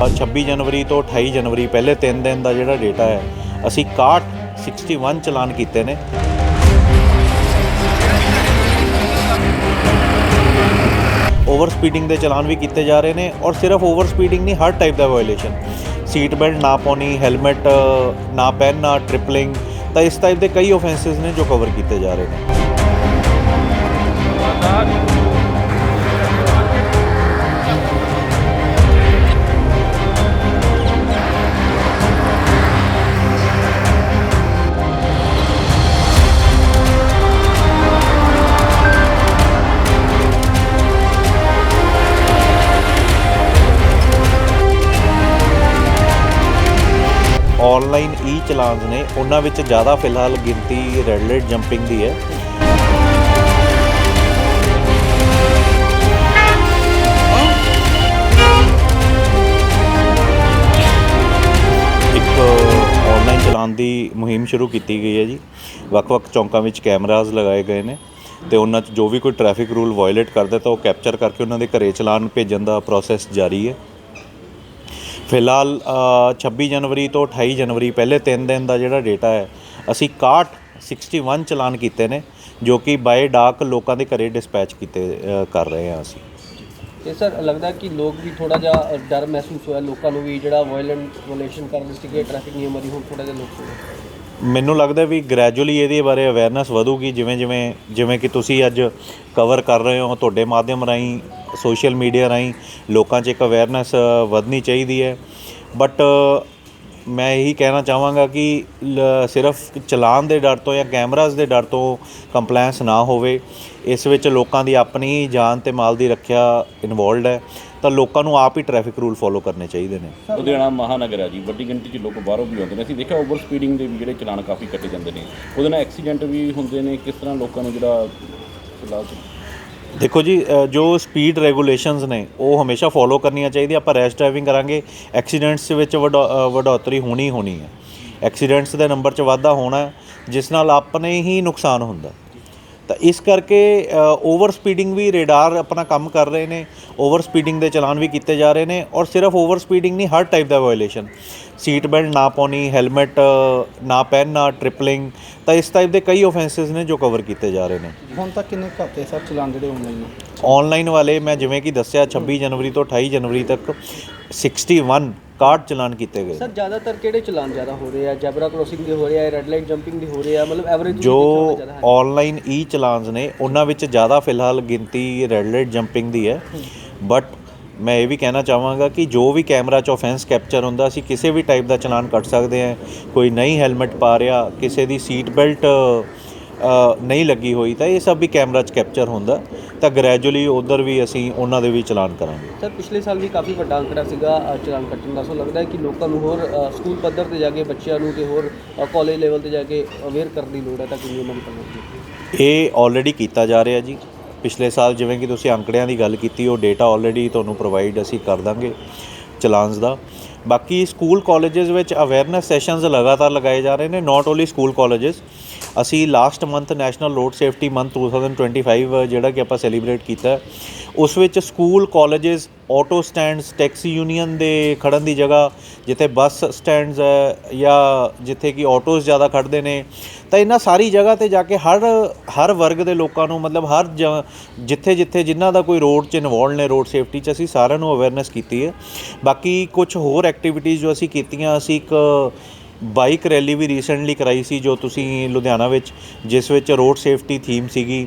26 ਜਨਵਰੀ ਤੋਂ 28 ਜਨਵਰੀ ਪਹਿਲੇ 3 ਦਿਨ ਦਾ ਜਿਹੜਾ ਡੇਟਾ ਹੈ, ਅਸੀਂ 61 61 ਚਲਾਨ ਕੀਤੇ ਨੇ। ਓਵਰ ਸਪੀਡਿੰਗ ਦੇ ਚਲਾਨ ਵੀ ਕੀਤੇ ਜਾ ਰਹੇ ਨੇ ਔਰ ਸਿਰਫ ਓਵਰ ਸਪੀਡਿੰਗ ਨਹੀਂ, ਹਰ ਟਾਈਪ ਦਾ ਵਾਇਓਲੇਸ਼ਨ ਸੀਟ ਬੈਲਟ ਨਾ ਪਾਉਣੀ ਹੈਲਮਟ ਨਾ ਪਹਿਨਣਾ ਟ੍ਰਿਪਲਿੰਗ ਤਾਂ ਇਸ ਟਾਈਪ ਦੇ ਕਈ ਆਫੈਂਸਸ ਨੇ ਜੋ ਕਵਰ ਕੀਤੇ ਜਾ ਰਹੇ ਨੇ। ਆਨਲਾਈਨ ਈ ਚਲਾਨਸ ਨੇ, ਉਹਨਾਂ ਵਿੱਚ ਜ਼ਿਆਦਾ ਫਿਲਹਾਲ ਗਿਣਤੀ ਰੈਡ ਲਾਈਟ ਜੰਪਿੰਗ ਦੀ ਹੈ। ਇੱਕ ਆਨਲਾਈਨ ਚਲਾਨ ਦੀ ਮੁਹਿੰਮ ਸ਼ੁਰੂ ਕੀਤੀ ਗਈ ਹੈ ਜੀ। ਵੱਖ-ਵੱਖ ਚੌਂਕਾਂ ਵਿੱਚ ਕੈਮਰਾਜ਼ ਲਗਾਏ ਗਏ ਨੇ ਤੇ ਉਹਨਾਂ 'ਚ ਜੋ ਵੀ ਕੋਈ ਟ੍ਰੈਫਿਕ ਰੂਲ ਵਾਇਓਲੇਟ ਕਰਦਾ ਤਾਂ ਉਹ ਕੈਪਚਰ ਕਰਕੇ ਉਹਨਾਂ ਦੇ ਘਰੇ ਚਲਾਨ ਭੇਜਣ ਦਾ ਪ੍ਰੋਸੈਸ ਜਾਰੀ ਹੈ। ਫਿਲਹਾਲ ਅ, 26 ਜਨਵਰੀ ਤੋਂ 28 ਜਨਵਰੀ ਪਹਿਲੇ 3 ਦਿਨ ਦਾ ਜਿਹੜਾ ਡੇਟਾ ਹੈ ਅਸੀਂ 61 61 ਚਲਾਨ ਕੀਤੇ ਨੇ ਜੋ ਕਿ ਬਾਏ ਡਾਕ ਲੋਕਾਂ ਦੇ ਘਰੇ ਡਿਸਪੈਚ ਕੀਤੇ ਕਰ ਰਹੇ ਹਾਂ ਅਸੀਂ। ਤੇ ਸਰ ਲੱਗਦਾ ਕਿ ਲੋਕ ਵੀ ਥੋੜਾ ਜਿਹਾ ਡਰ ਮਹਿਸੂਸ ਹੋਇਆ ਲੋਕਾਂ ਨੂੰ ਵੀ ਜਿਹੜਾ ਵਾਇਲੈਂਟ ਵਾਇਲੇਸ਼ਨ ਕਰਨ ਸੀਗੇ ਟ੍ਰੈਫਿਕ ਨਿਯਮਾਂ ਦੀ ਹੁਣ ਥੋੜਾ ਜਿਹਾ ਲੋਕ ਮੈਨੂੰ ਲੱਗਦਾ ਵੀ ਗ੍ਰੈਜੂਅਲੀ ਇਹਦੇ ਬਾਰੇ ਅਵੇਅਰਨੈਸ ਵਧੂਗੀ, ਜਿਵੇਂ ਜਿਵੇਂ ਜਿਵੇਂ ਕਿ ਤੁਸੀਂ ਅੱਜ ਕਵਰ ਕਰ ਰਹੇ ਹੋ ਤੁਹਾਡੇ ਮਾਧਿਅਮ ਰਾਹੀਂ ਸੋਸ਼ਲ ਮੀਡੀਆ ਰਾਹੀਂ, ਲੋਕਾਂ 'ਚ ਇੱਕ ਅਵੇਅਰਨੈਸ ਵਧਣੀ ਚਾਹੀਦੀ ਹੈ। ਬਟ ਮੈਂ ਇਹੀ ਕਹਿਣਾ ਚਾਹਾਂਗਾ ਕਿ ਲ- ਸਿਰਫ ਚਲਾਨ ਦੇ ਡਰ ਤੋਂ ਜਾਂ ਕੈਮਰਾਜ਼ ਦੇ ਡਰ ਤੋਂ ਕੰਪਲਾਈਂਸ ਨਾ ਹੋਵੇ। ਇਸ ਵਿੱਚ ਲੋਕਾਂ ਦੀ ਆਪਣੀ ਜਾਨ ਤੇ ਮਾਲ ਦੀ ਰੱਖਿਆ ਇਨਵੋਲਡ ਹੈ। ਤਾਂ ਲੋਕਾਂ ਨੂੰ ਆਪ ਹੀ ਟ੍ਰੈਫਿਕ ਰੂਲ ਫੋਲੋ ਕਰਨੇ ਚਾਹੀਦੇ ਨੇ। ਲੁਧਿਆਣਾ ਮਹਾਨਗਰ ਹੈ ਜੀ ਵੱਡੀ ਗਿਣਤੀ 'ਚ ਲੋਕ ਬਾਹਰੋਂ ਵੀ ਆਉਂਦੇ ਨੇ। ਅਸੀਂ ਦੇਖਿਆ ਓਵਰ ਸਪੀਡਿੰਗ ਦੇ ਵੀ ਜਿਹੜੇ ਚਲਾਨ ਕਾਫੀ ਕੱਟੇ ਜਾਂਦੇ ਨੇ। ਉਹਦੇ ਨਾਲ ਐਕਸੀਡੈਂਟ ਵੀ ਹੁੰਦੇ ਨੇ। ਕਿਸ ਤਰ੍ਹਾਂ ਲੋਕਾਂ ਨੂੰ ਜਿਹੜਾ ਫਿਲਹਾਲ ਦੇਖੋ ਜੀ ਜੋ ਸਪੀਡ ਰੈਗੂਲੇਸ਼ਨਸ ਨੇ ਉਹ ਹਮੇਸ਼ਾ ਫੋਲੋ ਕਰਨੀਆਂ ਚਾਹੀਦੀਆਂ। ਆਪਾਂ ਰੈਸ਼ ਡਰਾਈਵਿੰਗ ਕਰਾਂਗੇ ਐਕਸੀਡੈਂਟਸ ਵਿੱਚ ਵਧੋਤਰੀ ਹੋਣੀ ਹੋਣੀ ਹੈ। ਐਕਸੀਡੈਂਟਸ ਦੇ ਨੰਬਰ 'ਚ ਵਾਧਾ ਹੋਣਾ ਜਿਸ ਨਾਲ ਆਪਣੇ ਹੀ ਨੁਕਸਾਨ ਹੁੰਦਾ। ਤਾਂ ਇਸ ਕਰਕੇ ਓਵਰ ਸਪੀਡਿੰਗ ਵੀ ਰੇਡਾਰ ਆਪਣਾ ਕੰਮ ਕਰ ਰਹੇ ਨੇ ਓਵਰ ਸਪੀਡਿੰਗ ਦੇ ਚਲਾਨ ਵੀ ਕੀਤੇ ਜਾ ਰਹੇ ਨੇ ਔਰ ਸਿਰਫ ਓਵਰ ਸਪੀਡਿੰਗ ਨਹੀਂ ਹਰ ਟਾਈਪ ਦਾ ਵਾਇਓਲੇਸ਼ਨ ਸੀਟ ਬੈਲਟ ਨਾ ਪਾਉਣੀ ਹੈਲਮਟ ਨਾ ਪਹਿਨਣਾ ਟ੍ਰਿਪਲਿੰਗ ਤਾਂ ਇਸ ਟਾਈਪ ਦੇ ਕਈ ਆਫੈਂਸਸ ਨੇ ਜੋ ਕਵਰ ਕੀਤੇ ਜਾ ਰਹੇ ਨੇ। ਹੁਣ ਤੱਕ ਕਿੰਨੇ ਘਾਤੇ ਸਰ ਚਲਾਨ ਜਿਹੜੇ ਆਨਲਾਈਨ ਆਨਲਾਈਨ ਵਾਲੇ ਮੈਂ ਜਿਵੇਂ ਕਿ ਦੱਸਿਆ 26 ਜਨਵਰੀ ਤੋਂ 28 ਜਨਵਰੀ ਤੱਕ 61 ਕਾਰਡ ਚਲਾਨ ਕੀਤੇ ਗਏ ਸਰ ਜ਼ਿਆਦਾਤਰ ਕਿਹੜੇ ਚਲਾਨ ਜ਼ਿਆਦਾ ਹੋ ਰਹੇ ਆ? ਜੈਬਰਾ ਕ੍ਰੋਸਿੰਗ ਦੇ ਹੋ ਰਹੇ ਆ ਰੈੱਡ ਲਾਈਟ ਜੰਪਿੰਗ ਦੇ ਹੋ ਰਹੇ ਆ ਮਤਲਬ ਐਵਰੇਜ ਜੋ ਆਨਲਾਈਨ ਈ ਚਲਾਨਸ ਨੇ ਉਹਨਾਂ ਵਿੱਚ ਜ਼ਿਆਦਾ ਫਿਲਹਾਲ ਗਿਣਤੀ ਰੈਡ ਲਾਈਟ ਜੰਪਿੰਗ ਦੀ ਹੈ। ਬਟ ਮੈਂ ਇਹ ਵੀ ਕਹਿਣਾ ਚਾਹਾਂਗਾ ਕਿ ਜੋ ਵੀ ਕੈਮਰਾ 'ਚ ਆਫੈਂਸ ਕੈਪਚਰ ਹੁੰਦਾ ਅਸੀਂ ਕਿਸੇ ਵੀ ਟਾਈਪ ਦਾ ਚਲਾਨ ਕੱਟ ਸਕਦੇ ਹਾਂ। ਕੋਈ ਨਹੀਂ ਹੈਲਮਟ ਪਾ ਰਿਹਾ ਕਿਸੇ ਦੀ ਸੀਟ ਬੈਲਟ ਨਹੀਂ ਲੱਗੀ ਹੋਈ ਤਾਂ ਇਹ ਸਭ ਵੀ ਕੈਮਰਾ 'ਚ ਕੈਪਚਰ ਹੁੰਦਾ। ਤਾਂ ਗ੍ਰੈਜੂਅਲੀ ਉਧਰ ਵੀ ਅਸੀਂ ਉਹਨਾਂ ਦੇ ਵੀ ਚਲਾਨ ਕਰਾਂਗੇ। ਸਰ ਪਿਛਲੇ ਸਾਲ ਵੀ ਕਾਫੀ ਵੱਡਾ ਅੰਕੜਾ ਸੀਗਾ ਅ, ਚਲਾਨ ਕੱਟਣ ਦਾ। ਸੋ ਲੱਗਦਾ ਹੈ ਕਿ ਲੋਕਾਂ ਨੂੰ ਹੋਰ ਅ, ਸਕੂਲ ਪੱਧਰ ਤੇ ਜਾ ਕੇ ਬੱਚਿਆਂ ਨੂੰ ਤੇ ਹੋਰ ਕਾਲਜ ਲੈਵਲ ਤੇ ਜਾ ਕੇ ਅਵੇਅਰ ਕਰਨ ਦੀ ਲੋੜ ਹੈ ਤਾਂ ਕਿ ਨਿਯਮਾਂ ਦੀ ਪਾਲਣਾ ਹੋਵੇ ਇਹ ਆਲਰੇਡੀ ਕੀਤਾ ਜਾ ਰਿਹਾ ਜੀ। ਪਿਛਲੇ ਸਾਲ ਜਿਵੇਂ ਕਿ ਤੁਸੀਂ ਅੰਕੜਿਆਂ ਦੀ ਗੱਲ ਕੀਤੀ ਉਹ ਡੇਟਾ ਆਲਰੇਡੀ ਤੁਹਾਨੂੰ ਪ੍ਰੋਵਾਈਡ ਅਸੀਂ ਕਰ ਦਾਂਗੇ। ਚਲਾਨਸ ਦਾ। ਬਾਕੀ ਸਕੂਲ ਕਾਲਜਸ ਵਿੱਚ ਅਵੇਅਰਨੈਸ ਸੈਸ਼ਨਸ ਲਗਾਤਾਰ ਲਗਾਏ ਜਾ ਰਹੇ ਨੇ ਨਾਟ ਓਨਲੀ ਸਕੂਲ ਕਾਲਜਸ ਅਸੀਂ last month national road safety month 2025 ਜਿਹੜਾ ਕਿ ਆਪਾਂ ਸੈਲੀਬ੍ਰੇਟ ਕੀਤਾ ਉਸ ਵਿੱਚ school colleges auto stands, taxi union ਦੇ ਖੜਨ ਦੀ ਜਗ੍ਹਾ, ਜਿੱਥੇ ਬੱਸ ਸਟੈਂਡਸ ਹੈ ਜਾਂ ਜਿੱਥੇ ਕਿ ਆਟੋਸ ਜ਼ਿਆਦਾ ਖੜਦੇ ਨੇ, ਤਾਂ ਇਹਨਾਂ ਸਾਰੀ ਜਗ੍ਹਾ ਤੇ ਜਾ ਕੇ ਹਰ ਹਰ ਵਰਗ ਦੇ ਲੋਕਾਂ ਨੂੰ ਮਤਲਬ ਹਰ ਜਿੱਥੇ ਜਿੱਥੇ ਜਿਨ੍ਹਾਂ ਦਾ ਕੋਈ ਰੋਡ 'ਚ ਇਨਵੋਲਡ ਨੇ, ਰੋਡ ਸੇਫਟੀ 'ਚ, ਅਸੀਂ ਸਾਰਿਆਂ ਨੂੰ ਅਵੇਅਰਨੈਸ ਕੀਤੀ ਹੈ। ਬਾਕੀ ਕੁਝ ਹੋਰ ਐਕਟੀਵਿਟੀਜ਼ ਜੋ ਅਸੀਂ ਕੀਤੀਆਂ, ਅਸੀਂ ਇੱਕ ਬਾਈਕ ਰੈਲੀ ਵੀ ਰੀਸੈਂਟਲੀ ਕਰਾਈ ਸੀ ਜੋ ਤੁਸੀਂ ਲੁਧਿਆਣਾ ਵਿੱਚ, ਜਿਸ ਵਿੱਚ ਰੋਡ ਸੇਫਟੀ ਥੀਮ ਸੀਗੀ।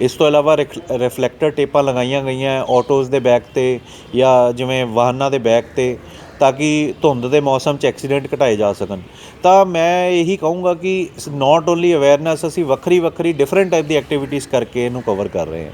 ਇਸ ਤੋਂ ਇਲਾਵਾ ਰਿਫਲੈਕਟਰ ਟੇਪਾਂ ਲਗਾਈਆਂ ਗਈਆਂ ਆਟੋਜ਼ ਦੇ ਬੈਕ ਤੇ ਜਾਂ ਜਿਵੇਂ ਵਾਹਨਾਂ ਦੇ ਬੈਕ ਤੇ, ਤਾਂ ਕਿ ਧੁੰਦ ਦੇ ਮੌਸਮ 'ਚ ਐਕਸੀਡੈਂਟ ਘਟਾਏ ਜਾ ਸਕਣ। ਤਾਂ ਮੈਂ ਇਹੀ ਕਹੂੰਗਾ ਕਿ ਨਾਟ ਓਨਲੀ ਅਵੇਅਰਨੈਸ ਅਸੀਂ ਵੱਖਰੀ ਵੱਖਰੀ ਡਿਫਰੈਂਟ ਟਾਈਪ ਦੀ ਐਕਟੀਵਿਟੀਜ਼ ਕਰਕੇ ਇਹਨੂੰ ਕਵਰ ਕਰ ਰਹੇ ਹਾਂ।